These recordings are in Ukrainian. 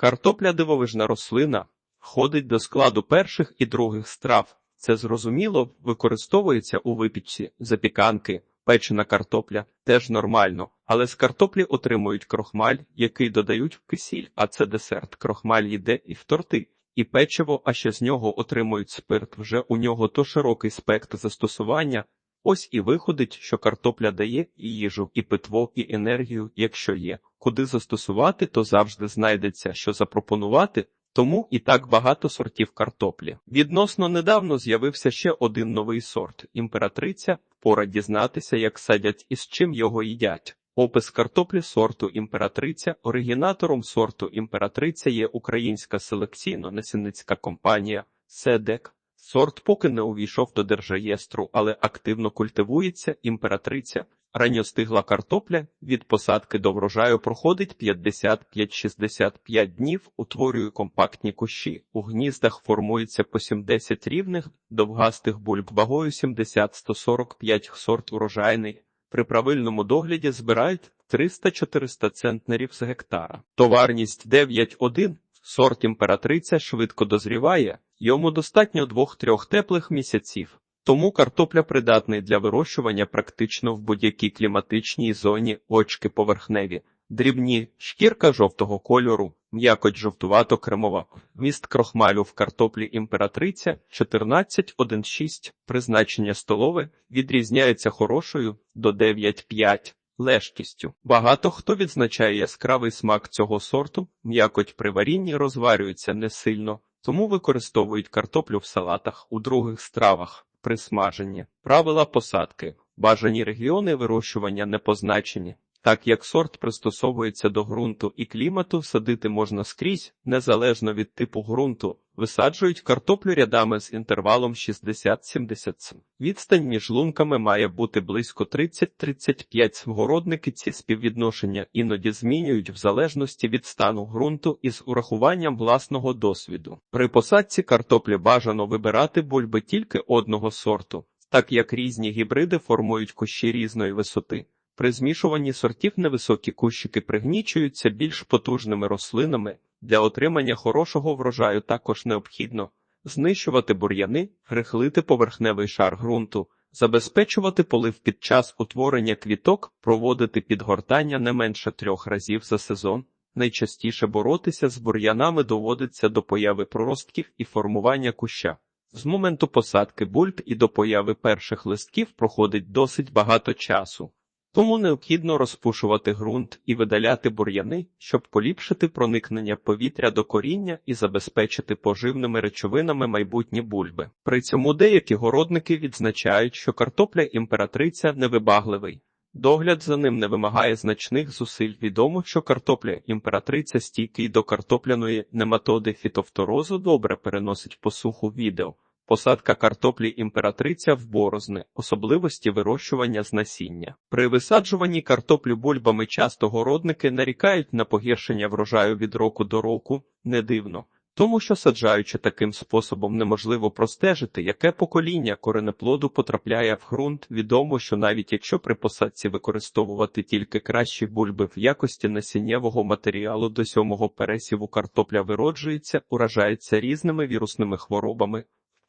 Картопля дивовижна рослина, входить до складу перших і других страв. Це зрозуміло, використовується у випічці, запіканки, печена картопля теж нормально, але з картоплі отримують крохмаль, який додають в кисіль, а це десерт. Крохмаль йде і в торти, і печиво, а ще з нього отримують спирт. Вже у нього то широкий спектр застосування. Ось і виходить, що картопля дає і їжу, і питво, і енергію, якщо є. Куди застосувати, то завжди знайдеться, що запропонувати. Тому і так багато сортів картоплі. Відносно недавно з'явився ще один новий сорт імператриця. Пора дізнатися, як садять і з чим його їдять. Опис картоплі сорту імператриця. Оригінатором сорту імператриця є українська селекційно-насінницька компанія Седек. Сорт поки не увійшов до держреєстру, але активно культивується імператриця. Ранньостигла картопля від посадки до врожаю проходить 55-65 днів, утворює компактні кущі. У гніздах формується по 70 рівних, довгастих бульб вагою 70-145 сорт урожайний. При правильному догляді збирають 300-400 центнерів з гектара. Товарність 9,1. Сорт імператриця швидко дозріває, йому достатньо 2-3 теплих місяців. Тому картопля придатний для вирощування практично в будь-якій кліматичній зоні, очки поверхневі, дрібні, шкірка жовтого кольору, м'якоть жовтувато-кремова, вміст крохмалю в картоплі імператриця 14,1,6, призначення столове відрізняється хорошою до 9,5. Лежкістю. Багато хто відзначає яскравий смак цього сорту, м'якоть при варінні розварюється не сильно, тому використовують картоплю в салатах у других стравах при смаженні. Правила посадки. Бажані регіони вирощування не позначені. Так як сорт пристосовується до ґрунту і клімату, садити можна скрізь, незалежно від типу ґрунту. Висаджують картоплю рядами з інтервалом 60-70 см. Відстань між лунками має бути близько 30-35 Городники ці співвідношення іноді змінюють в залежності від стану ґрунту і з урахуванням власного досвіду. При посадці картоплі бажано вибирати бульби тільки одного сорту, так як різні гібриди формують кущі різної висоти. При змішуванні сортів невисокі кущики пригнічуються більш потужними рослинами. Для отримання хорошого врожаю також необхідно знищувати бур'яни, рихлити поверхневий шар ґрунту, забезпечувати полив під час утворення квіток, проводити підгортання не менше трьох разів за сезон. Найчастіше боротися з бур'янами доводиться до появи проростків і формування куща. З моменту посадки бульб і до появи перших листків проходить досить багато часу. Тому необхідно розпушувати ґрунт і видаляти бур'яни, щоб поліпшити проникнення повітря до коріння і забезпечити поживними речовинами майбутні бульби. При цьому деякі городники відзначають, що картопля імператриця невибагливий. Догляд за ним не вимагає значних зусиль. Відомо, що картопля імператриця стійкий до картопляної нематоди фітофторозу добре переносить посуху відео. Посадка картоплі імператриця в борозни, особливості вирощування з насіння. При висаджуванні картоплю бульбами часто городники нарікають на погіршення врожаю від року до року, не дивно. Тому що саджаючи таким способом неможливо простежити, яке покоління коренеплоду потрапляє в ґрунт. Відомо, що навіть якщо при посадці використовувати тільки кращі бульби в якості насіннєвого матеріалу до сьомого пересіву картопля вироджується, уражається різними вірусними хворобами,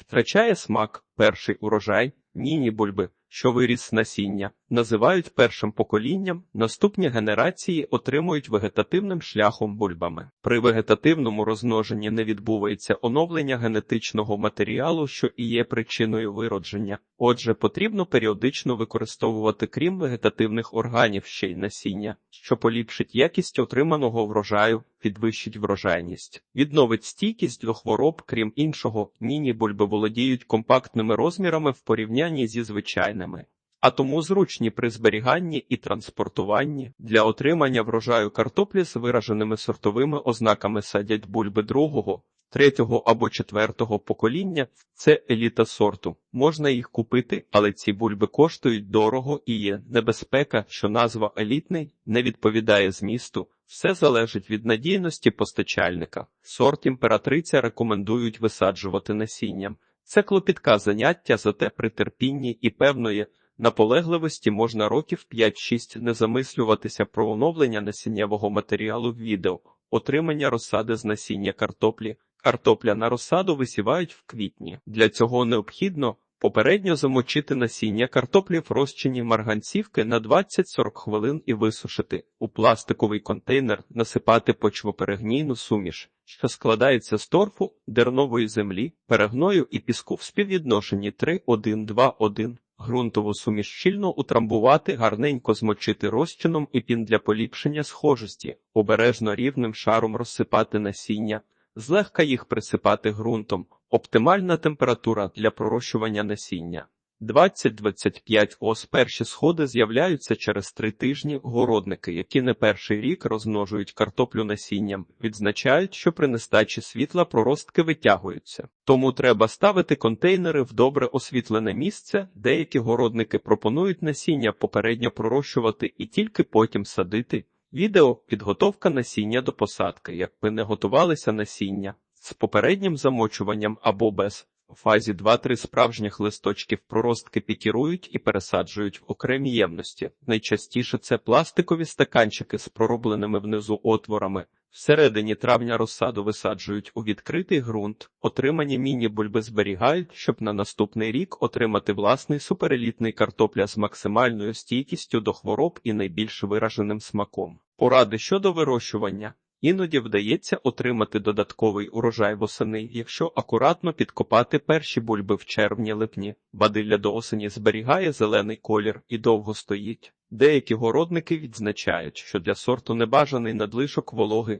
Втрачає смак перший урожай, ніні бульби, що виріс з насіння, називають першим поколінням, наступні генерації отримують вегетативним шляхом бульбами. При вегетативному розмноженні не відбувається оновлення генетичного матеріалу, що і є причиною виродження. Отже, потрібно періодично використовувати крім вегетативних органів ще й насіння, що поліпшить якість отриманого врожаю, підвищить врожайність, відновить стійкість до хвороб, крім іншого, ніні бульби володіють компактними розмірами в порівнянні зі звичайними. А тому зручні при зберіганні і транспортуванні для отримання врожаю картоплі з вираженими сортовими ознаками садять бульби другого, третього або четвертого покоління це еліта сорту. Можна їх купити, але ці бульби коштують дорого і є небезпека, що назва елітний не відповідає змісту. Все залежить від надійності постачальника. Сорт імператриця рекомендують висаджувати насінням. Це клопітка заняття, зате при терпінні і певної наполегливості можна років 5-6 не замислюватися про оновлення насіннєвого матеріалу в відео. Отримання розсади з насіння картоплі. Картопля на розсаду висівають в квітні. Для цього необхідно попередньо замочити насіння картоплі в розчині марганцівки на 20-40 хвилин і висушити. У пластиковий контейнер насипати почвоперегнійну суміш, що складається з торфу, дернової землі, перегною і піску в співвідношенні 3-1-2-1. Грунтову суміш щільно утрамбувати, гарненько змочити розчином і пін для поліпшення схожості, обережно рівним шаром розсипати насіння, злегка їх присипати ґрунтом. Оптимальна температура для пророщування насіння. 20-25 ос перші сходи з'являються через три тижні. Городники, які не перший рік розмножують картоплю насінням, відзначають, що при нестачі світла проростки витягуються. Тому треба ставити контейнери в добре освітлене місце. Деякі городники пропонують насіння попередньо пророщувати і тільки потім садити. Відео підготовка насіння до посадки, як ви не готувалися насіння з попереднім замочуванням або без. У фазі 2-3 справжніх листочків проростки пікірують і пересаджують в окремі ємності. Найчастіше це пластикові стаканчики з проробленими внизу отворами. Всередині травня розсаду висаджують у відкритий ґрунт. Отримані міні-бульби зберігають, щоб на наступний рік отримати власний суперелітний картопля з максимальною стійкістю до хвороб і найбільш вираженим смаком. Поради щодо вирощування. Іноді вдається отримати додатковий урожай восени, якщо акуратно підкопати перші бульби в червні-липні. Бадилля до осені зберігає зелений колір і довго стоїть. Деякі городники відзначають, що для сорту небажаний надлишок вологи.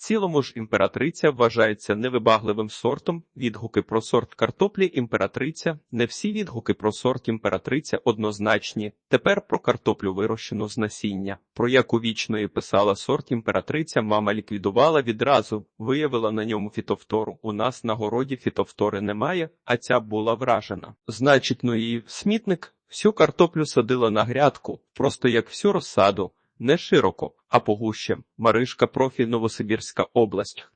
Цілому ж імператриця вважається невибагливим сортом. Відгуки про сорт картоплі імператриця. Не всі відгуки про сорт імператриця однозначні. Тепер про картоплю вирощену з насіння. Про яку вічної писала сорт імператриця, мама ліквідувала відразу, виявила на ньому фітовтору. У нас на городі фітовтори немає, а ця була вражена. Значить, ну її смітник. Всю картоплю садила на грядку, просто як всю розсаду. Не широко, а погуще. Маришка профіль Новосибірська область.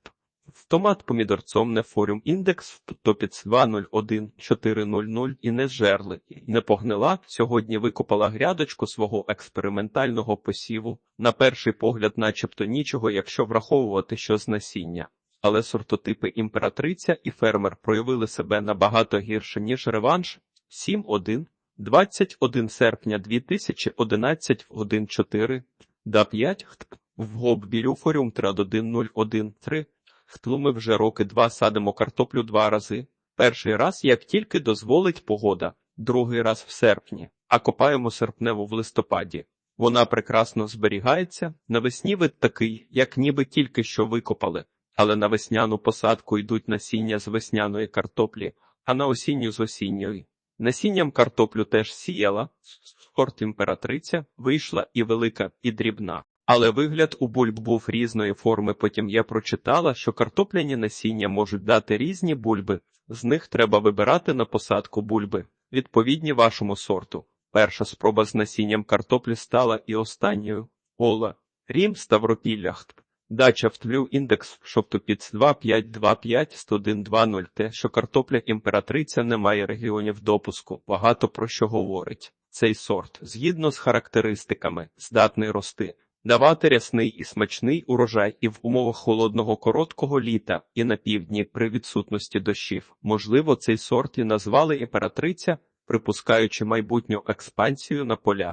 Томат помідорцом не форум індекс топіц 201-400 і не зжерли, не погнила. Сьогодні викопала грядочку свого експериментального посіву. На перший погляд, начебто нічого, якщо враховувати, що з насіння. Але сортотипи імператриця і фермер проявили себе набагато гірше, ніж реванш 7-1. 21 серпня 2011 в 1.4, да 5, в гоб білюфоріум 3.1.0.1.3, хтлу ми вже роки два садимо картоплю два рази. Перший раз, як тільки дозволить погода, другий раз в серпні, а копаємо серпневу в листопаді. Вона прекрасно зберігається, навесні вид такий, як ніби тільки що викопали, але на весняну посадку йдуть насіння з весняної картоплі, а на осінню з осінньої. Насінням картоплю теж сіяла, сорт імператриця вийшла і велика, і дрібна. Але вигляд у бульб був різної форми. Потім я прочитала, що картопляні насіння можуть дати різні бульби, з них треба вибирати на посадку бульби, відповідні вашому сорту. Перша спроба з насінням картоплі стала і останньою. Ола, Рім, Ставропіллях. Дача втлю індекс шоптопіц 2525-10120 те, що картопля імператриця не має регіонів допуску, багато про що говорить. Цей сорт, згідно з характеристиками, здатний рости, давати рясний і смачний урожай і в умовах холодного короткого літа, і на півдні при відсутності дощів. Можливо, цей сорт і назвали імператриця, припускаючи майбутню експансію на поля.